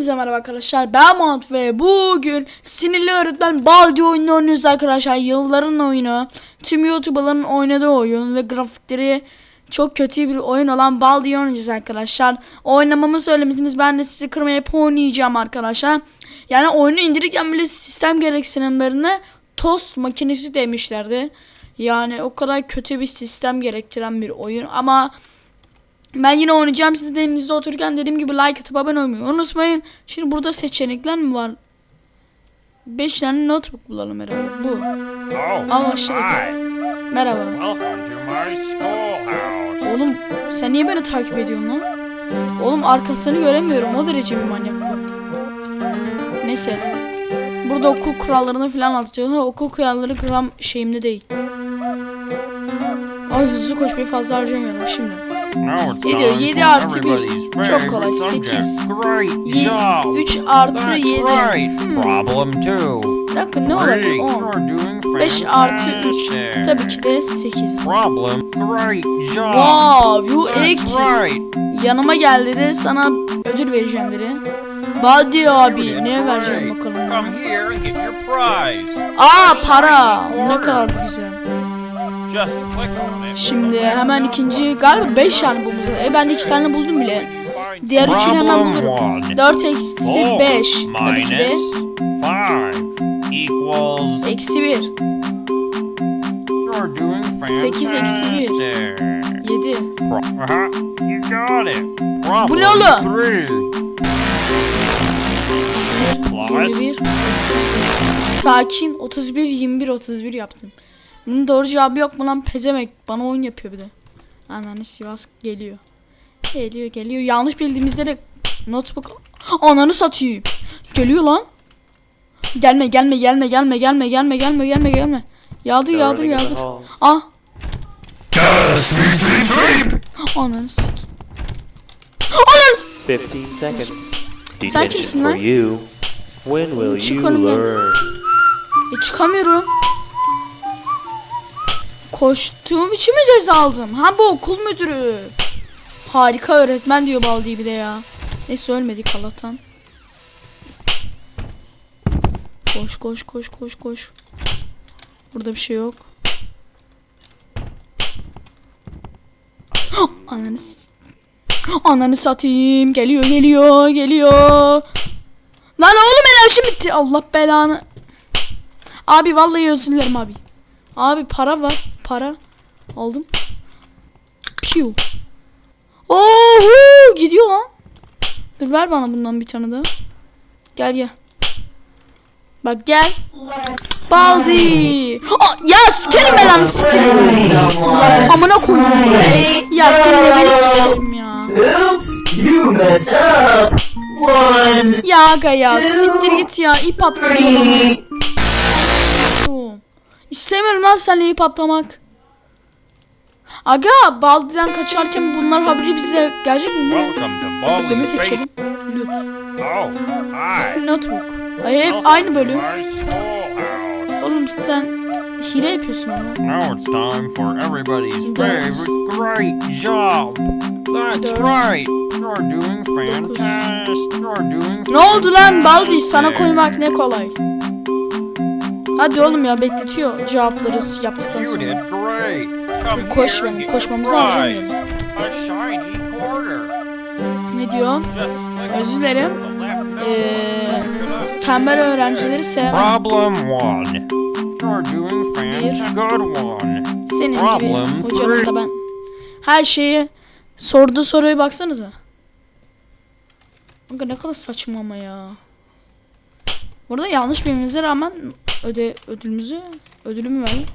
Hepinize merhaba arkadaşlar. Ben Mahmut ve bugün sinirli öğretmen Baldi oyununu oynuyoruz arkadaşlar. Yılların oyunu. Tüm YouTuber'ların oynadığı oyun ve grafikleri çok kötü bir oyun olan Baldi'yi oynayacağız arkadaşlar. Oynamamı söylemişsiniz. Ben de sizi kırmayıp oynayacağım arkadaşlar. Yani oyunu indirirken bile sistem gereksinimlerine tost makinesi demişlerdi. Yani o kadar kötü bir sistem gerektiren bir oyun ama ben yine oynayacağım. Siz de elinizde otururken dediğim gibi like atıp abone olmayı unutmayın. Şimdi burada seçenekler mi var? 5 tane notebook bulalım herhalde. Bu. Oh, Aa başladık. Merhaba. Oğlum sen niye beni takip ediyorsun lan? Oğlum arkasını göremiyorum. O derece bir manyak bu. Neyse. Burada okul kurallarını falan. Ha, okul kuralları gram şeyimde değil. Ay hızlı koşmayı fazla harcamıyorum şimdi. Geliyor 7 artı 1. Çok kolay 8. 3 artı 7. Hmm. Bakın ne olabilir? 10. 5 artı 3. Tabii ki de 8. Wow, you exist. Yanıma gel dedi. Sana ödül vereceğim dedi. Baldi abi ne vereceğim bakalım. Aa para. Ne kadar güzel. Şimdi hemen ikinci galiba 5 tane bulmuşsun. E ben de 2 tane buldum bile. Diğer üçünü hemen bulurum. 4 eksi 5 tabii ki de. Eksi 1. 8 eksi 1. 7. Bu ne oğlum? Sakin 31 21 31 yaptım. Bunun doğru cevabı yok mu lan pezemek? Bana oyun yapıyor bir de. Anneanne Sivas geliyor. Geliyor geliyor. Yanlış bildiğimizde de notebook ananı satayım. Geliyor lan. Gelme gelme gelme gelme gelme gelme gelme gelme gelme. Yağdır yağdır yağdır. Ah. Ananı sik. Ananı s- 15 seconds. Sen kimsin lan? for you. When will Çık you önümden. learn? E çıkamıyorum. Koştuğum için mi ceza aldım? Ha bu okul müdürü. Harika öğretmen diyor Baldi bir de ya. Neyse ölmedik Allah'tan. Koş koş koş koş koş. Burada bir şey yok. Ananı Ananı satayım. Geliyor geliyor geliyor. Lan oğlum enerjim bitti. Allah belanı. Abi vallahi özür dilerim abi. Abi para var. Para. Aldım. Piu. Oho gidiyor lan. Dur ver bana bundan bir tane daha. Gel gel. Bak gel. Baldi. Aa, ya sikerim belanı sikerim. Amına koyayım. Ya sen de beni sikerim ya. Ya aga ya siktir git ya ip atladı. İstemiyorum lan seninle ip atlamak. Aga Baldi'den kaçarken bunlar haberi bize gelecek mi? Bunu seçelim. Loot. Oh, Sıfır notebook. Ay hep aynı bölüm. Oğlum sen hile yapıyorsun ama. Now it's time for everybody's favorite great job. That's right. You're doing fantastic. You're doing Ne oldu lan Baldi sana koymak ne kolay. Hadi oğlum ya bekletiyor cevapları yaptıktan sonra. Koş get koşmamızı harcamıyorum. Ne diyor? Özür dilerim. out. tembel öğrencileri sevmem. Problem one. You're doing fantastic. Good one. Senin gibi hocanın da ben. Her şeyi sorduğu soruya baksanıza. Kanka ne kadar saçma ama ya. Burada yanlış bilmemize rağmen öde ödülümüzü ödülümü verdim.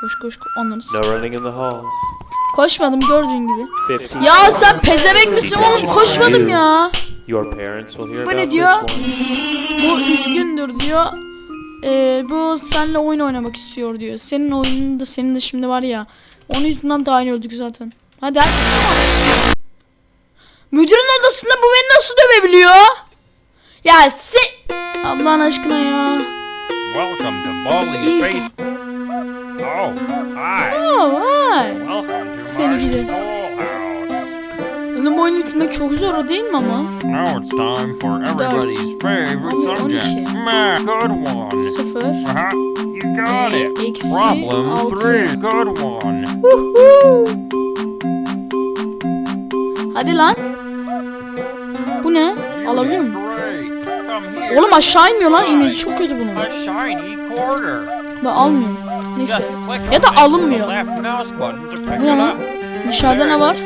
Koş koş koş onları. No running in the halls. Koşmadım gördüğün gibi. 15 Ya sen pezevenk misin oğlum? Koşmadım ya. Your parents will hear Bu ne diyor? Bu üzgündür diyor. Ee, bu seninle oyun oynamak istiyor diyor. Senin oyunun da senin de şimdi var ya. Onun yüzünden daha iyi öldük zaten. Hadi hadi. Müdürün odasında bu beni nasıl dövebiliyor? Ya si... Allah'ın aşkına ya. Welcome to Baldi's İyi. Space. Oh, hi. Oh, vay. Welcome to Seni my gidi. Oğlum bu oyunu bitirmek çok zor değil mi ama? Now it's time for everybody's favorite on subject. iki. Math. Good one. Sıfır. Uh-huh. You got Ee, it. eksi Problem altı. three. Good one. Huhu. Hadi lan. Bu ne? Alabiliyor muyum? Oğlum aşağı inmiyor lan imleci çok kötü bunun. Ben almıyorum. Neyse. Ya da alınmıyor. Bu ne lan? Dışarıda ne var?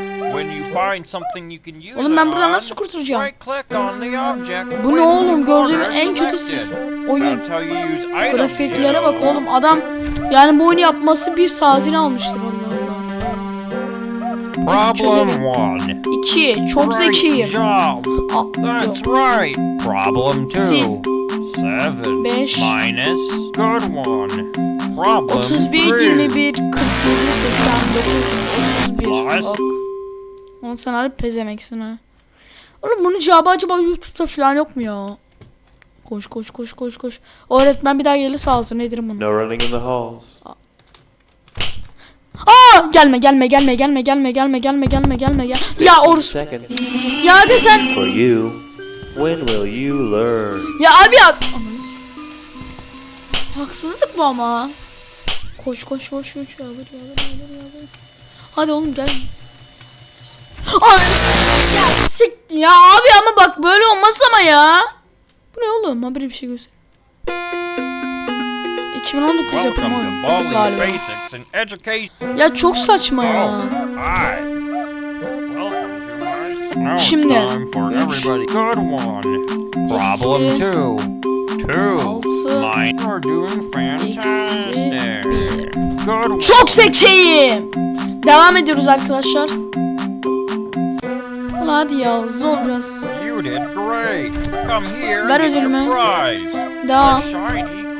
Oğlum ben buradan nasıl kurtulacağım? Bu ne oğlum? Gördüğüm en kötü sis oyun. Grafiklere bak oğlum adam yani bu oyunu yapması bir saatini almıştır onun. Nasıl Problem one. İki, çok Great zekiyim. job. That's yok. right. Problem two. Seven. Beş. Minus. Good one. Problem 31, three. 21, 47, 89, 31. Plus. Ok. Oğlum sen harbi pezemeksin ha. Oğlum bunun cevabı acaba YouTube'da falan yok mu ya? Koş koş koş koş koş. Öğretmen bir daha gelirse ağzına yedirim bunu. No running in the halls. Aa gelme gelme gelme gelme gelme gelme gelme gelme gelme gel. Ya 15 Orus. Ya hadi sen. For you. When will you learn? Ya abi ya. Haksızlık bu ama. Koş koş koş koş. Yağdır yağdır yağdır yağdır. Hadi oğlum gel. Ya siktir ya abi ama bak böyle olmaz ama ya. Bu ne oğlum? Haberi bir şey göster. 2019 yapımı galiba. Ya çok saçma ya. Şimdi. Üç. Problem two. Two. Çok zekiyim. Devam ediyoruz arkadaşlar. Ulan hadi ya zor biraz. Ver ödülümü. Devam.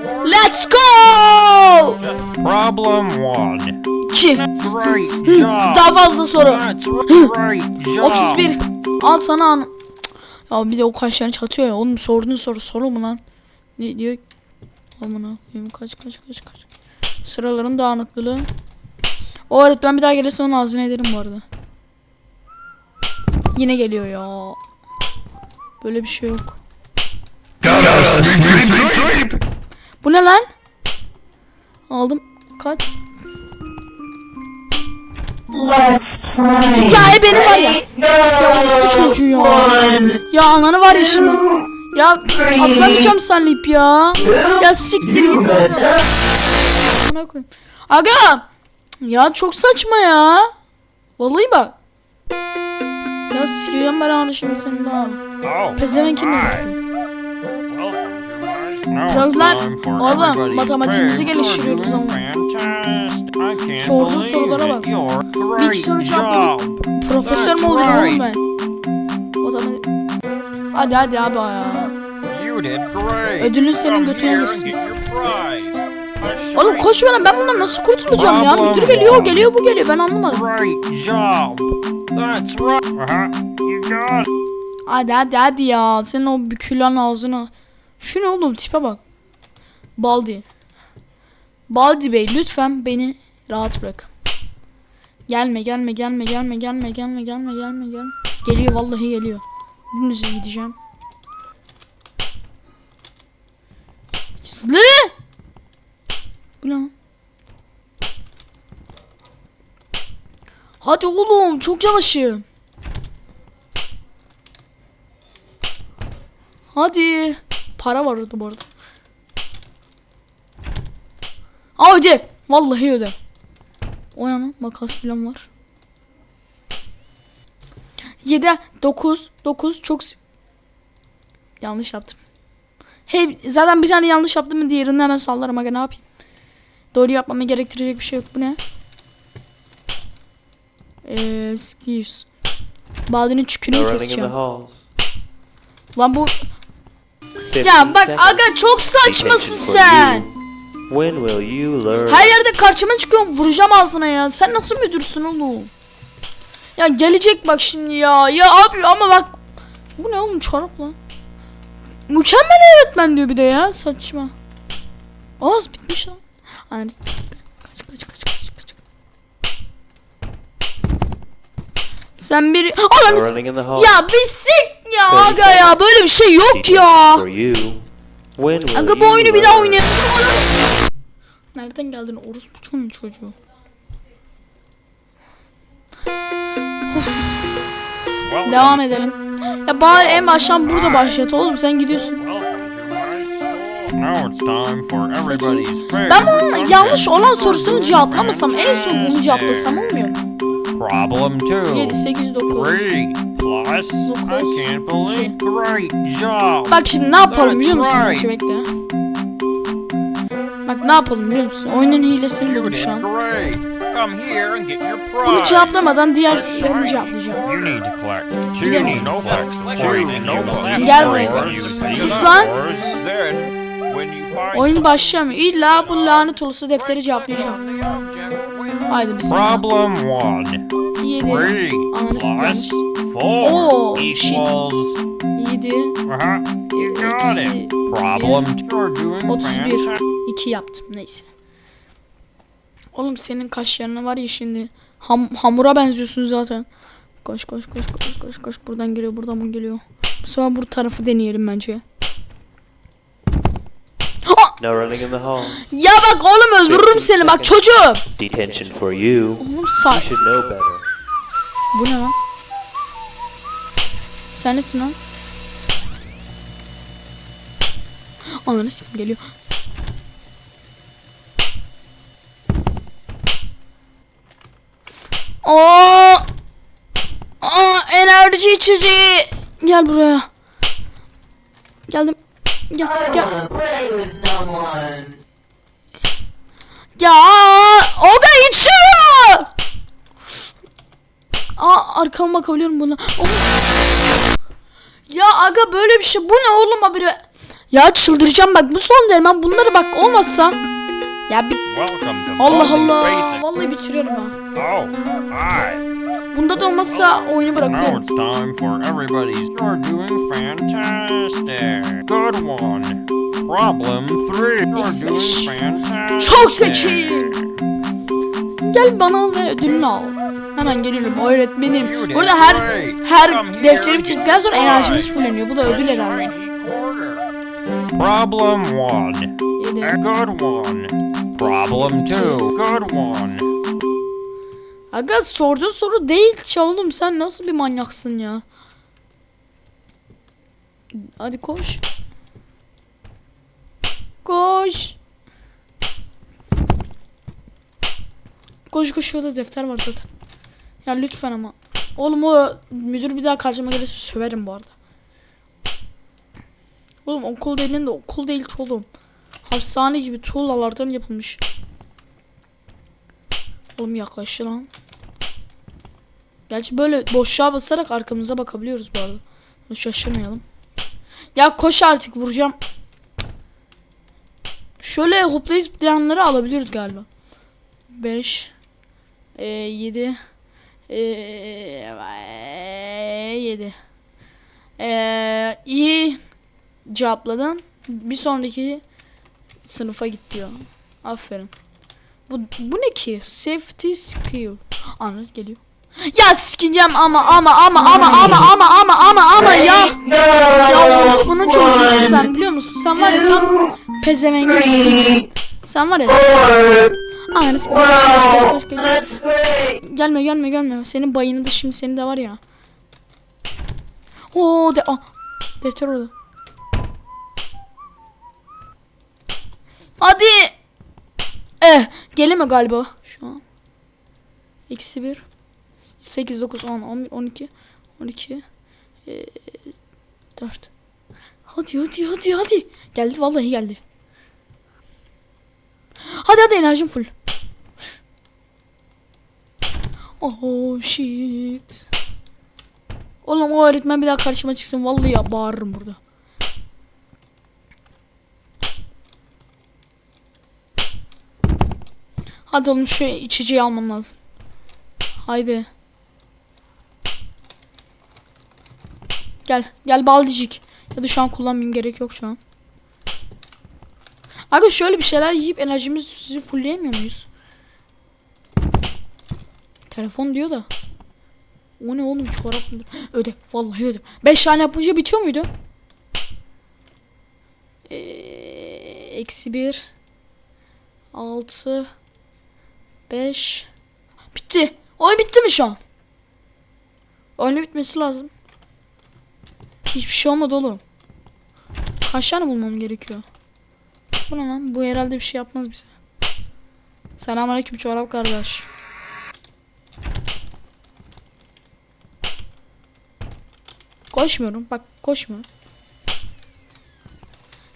Let's go! Problem one. 2. Great job. Daha fazla soru. That's great job. 31. Al sana an. Ya bir de o kaşlarını çatıyor ya. Oğlum sorduğun soru soru mu lan? Ne diyor? Amına koyayım kaç kaç kaç kaç. Sıraların dağınıklığı. O öğretmen bir daha gelirse onun ağzına ederim bu arada. Yine geliyor ya. Böyle bir şey yok. Bu ne lan? Aldım. Kaç? Ya e benim var ya. Ya orospu çocuğu ya. Ya ananı var ya şimdi. Ya atlamayacağım ip ya. Ya siktir git. Amına koyayım. Aga. Ya çok saçma ya. Vallahi bak. Ya sikeceğim belanı şimdi senin daha. Oh, Pezevenkin Çocuklar oğlum matematiğimizi geliştiriyoruz ama. Sorduğun sorulara bak. Bir iki soru cevapladık. Profesör mü oldum oğlum ben? Matematik... Hadi hadi abi ya. Ödülün senin götüne gitsin. Oğlum koş lan ben bundan nasıl kurtulacağım ya? Müdür geliyor, geliyor bu geliyor. Ben anlamadım. Hadi hadi hadi ya. Senin o bükülen ağzını. Şu ne oğlum tipe bak. Baldi. Baldi Bey lütfen beni rahat bırakın. Gelme gelme gelme gelme gelme gelme gelme gelme gelme. Geliyor vallahi geliyor. Dümdüz gideceğim. Hızlı. Bu? Hadi oğlum çok yavaşım. Hadi. Para var orada bu arada. Aa öde. Vallahi öde. O yana makas falan var. 7 9 9 çok yanlış yaptım. Hey zaten bir tane yanlış yaptım mı diğerini hemen sallarım aga ne yapayım. Doğru yapmamı gerektirecek bir şey yok. Bu ne? Eee skills. Baldi'nin çükünü keseceğim. Lan bu 15 Ya bak aga çok saçmasın Attention for sen. When will you learn? Her yerde karşıma çıkıyorum vuracağım ağzına ya. Sen nasıl müdürsün oğlum? Ya gelecek bak şimdi ya. Ya abi ama bak. Bu ne oğlum çorap lan. Mükemmel öğretmen diyor bir de ya. Saçma. Ağız bitmiş lan. Ananı s- kaç kaç kaç kaç kaç. Sen bir... Halls. Ya bir sik ya aga ya böyle bir şey yok ya. Aga bu oyunu bir daha oynayalım. Nereden geldin orospuçunun çocuğu? Devam edelim. Ya bari en baştan burada başlat oğlum sen gidiyorsun. Ben subject. yanlış olan sorusunu cevaplamasam en son bunu cevaplasam olmuyor mu? Problem 2. 7, 8, 9. 3 Bak şimdi ne yapalım biliyor musun? Hiç bekle. Bak ne yapalım biliyor musun? Oyunun hilesini bulduk şu an. Bunu cevaplamadan diğerlerini cevaplayacağım. Gidemem. Gel buraya. Sus lan. Oyun başlamıyor. İlla bu lanet olası defteri cevaplayacağım. Haydi bismillah. Problem one. 7, Three Ananı plus four Oh, shit. equals. 7, Uh-huh. You got it. eksi Problem two. You're doing 31. fantastic. 2 yaptım neyse. Oğlum senin kaşlarına var ya şimdi. Ham, hamura benziyorsun zaten. Koş koş koş koş koş koş. Buradan geliyor buradan mı geliyor. Bu sefer bu tarafı deneyelim bence. No running in the halls. Ya bak oğlum öldürürüm seni bak çocuğum. Detention for you. Oğlum You say. should know better. Bu ne lan? Sen nesin lan? Ananı sikim geliyor. Aa! Aa enerji içeceği. Gel buraya. Geldim. No one. Ya o da içiyor. Aa arkama bakabiliyorum buna. Ya aga böyle bir şey bu ne oğlum haberi? Ya çıldıracağım bak bu son denemem bunları bak olmazsa. Ya bir Allah Allah. Vallahi bitiriyorum ha. Oh, hi. Bunda da olmazsa oyunu Now bırakıyorum. it's time for everybody's. You're doing fantastic. Good one. Problem three. You're Eksi doing fantastic. Çok zekiyim. Gel bana ve ödülünü al. Hemen geliyorum öğretmenim. Burada her her defteri bitirdikten sonra enerjimiz fulleniyor. Bu da ödül herhalde. Problem one. Yedi. Good one. Problem two. Good one. Aga sorduğun soru değil ki oğlum sen nasıl bir manyaksın ya. Hadi koş. Koş. Koş koş şurada defter var zaten. Ya lütfen ama. Oğlum o müdür bir daha karşıma gelirse söverim bu arada. Oğlum okul dediğin de okul değil ki oğlum. Hapishane gibi tuğlalardan yapılmış. Oğlum yaklaştı lan. Gerçi böyle boşluğa basarak arkamıza bakabiliyoruz bu arada. Şaşırmayalım. Ya koş artık vuracağım. Şöyle hoplayıp zıplayanları alabiliyoruz galiba. 5 e, 7 e, 7 e, iyi cevapladın. Bir sonraki sınıfa git diyor. Aferin. Bu, bu ne ki? Safety skill. Anladın geliyor. Ya sikeceğim ama ama ama ama ama ama ama ama ama ya. Ya Osman'ın çocuğusun sen biliyor musun? Sen var ya tam pezevengin. Sen var ya. Ananı sikeyim. Kaç kaç kaç kaç. Gelme gelme gelme. Senin bayını da şimdi senin de var ya. Oo de ah, defter orada. Hadi. Eh geleme galiba şu an. Eksi bir. 8, 9, 10, 11, 12, 12, ee, 4. Hadi hadi hadi hadi. Geldi vallahi geldi. Hadi hadi enerjim full. Oh shit. Oğlum o öğretmen bir daha karşıma çıksın vallahi ya bağırırım burada. Hadi oğlum şu içeceği almam lazım. Haydi. Gel. Gel baldicik. Ya da şu an kullanmayayım gerek yok şu an. Aga şöyle bir şeyler yiyip enerjimizi fullleyemiyor muyuz? Telefon diyor da. O ne oğlum çorap mı? Öde. Vallahi öde. 5 tane yapınca bitiyor muydu? Ee, Eksi 1 6 5 Bitti. Oyun bitti mi şu an? Oyunun bitmesi lazım. Hiçbir şey olmadı oğlum. Kaç bulmam gerekiyor? Bu ne lan? Bu herhalde bir şey yapmaz bize. Selamünaleyküm çorap kardeş. Koşmuyorum. Bak koşmuyorum.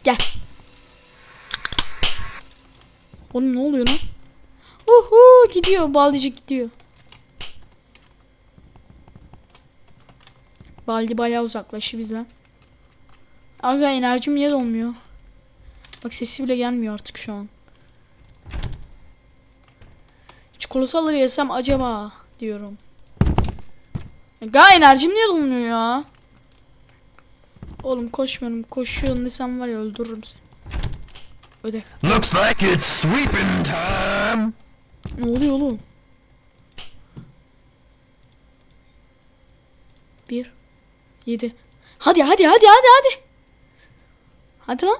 Gel. Oğlum ne oluyor lan? Uhu gidiyor. Baldıcık gidiyor. Baldi bayağı uzaklaşıyor bizden. Aga enerjim niye dolmuyor? Bak sesi bile gelmiyor artık şu an. Çikolataları yesem acaba diyorum. Aga enerjim niye dolmuyor ya? Oğlum koşmuyorum. Koşuyorsun desem var ya öldürürüm seni. Öde. Looks like it's sweeping time. Ne oluyor oğlum? Bir. Yedi. Hadi hadi hadi hadi hadi. Hadi lan.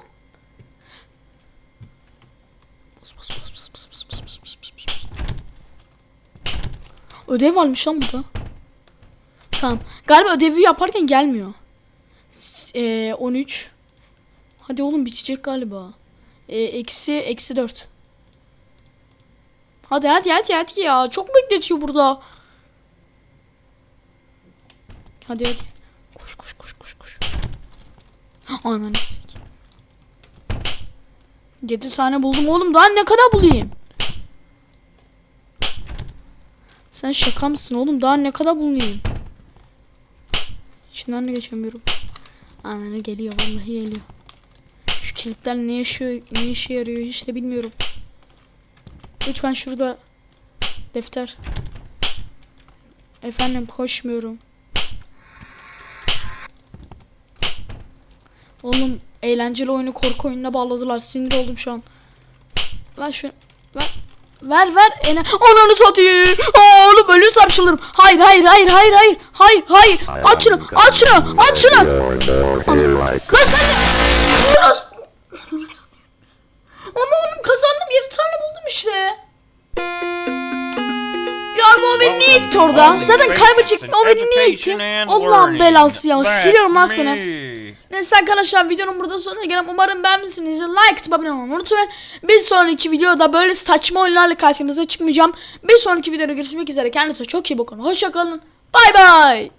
Ödev varmış lan burada. Tamam. Galiba ödevi yaparken gelmiyor. Ee, 13. Hadi oğlum bitecek galiba. Ee, eksi eksi 4. Hadi hadi hadi hadi ya. Çok bekletiyor burada. Hadi hadi. Koş koş koş koş koş. Ananı sik. 7 tane buldum oğlum. Daha ne kadar bulayım? Sen şaka mısın oğlum? Daha ne kadar bulayım? İçinden de geçemiyorum. Ananı geliyor vallahi geliyor. Şu kilitler ne yaşıyor, ne işe yarıyor hiç de bilmiyorum. Lütfen şurada defter. Efendim koşmuyorum. Oğlum eğlenceli oyunu korku oyununa bağladılar. Sinir oldum şu an. Ver şu ver. Ver ver ene. Ananı satayım. Aa, Oğlum ölü sapşılırım. Hayır hayır hayır hayır hayır. Hayır hayır. Aç şunu. Aç şunu. Aç şunu. Ana- Lan sen Ananı- Ama oğlum kazandım. 7 tane buldum işte. Ya o beni niye itti orada? Zaten kaybedecektim. O beni niye itti? Allah'ın belası ya. Siliyorum lan seni. Neyse arkadaşlar videonun burada sonuna gelen umarım beğenmişsinizdir. Like atıp abone olmayı unutmayın. Bir sonraki videoda böyle saçma oyunlarla karşınıza çıkmayacağım. Bir sonraki videoda görüşmek üzere. Kendinize çok iyi bakın. Hoşçakalın. Bay bay.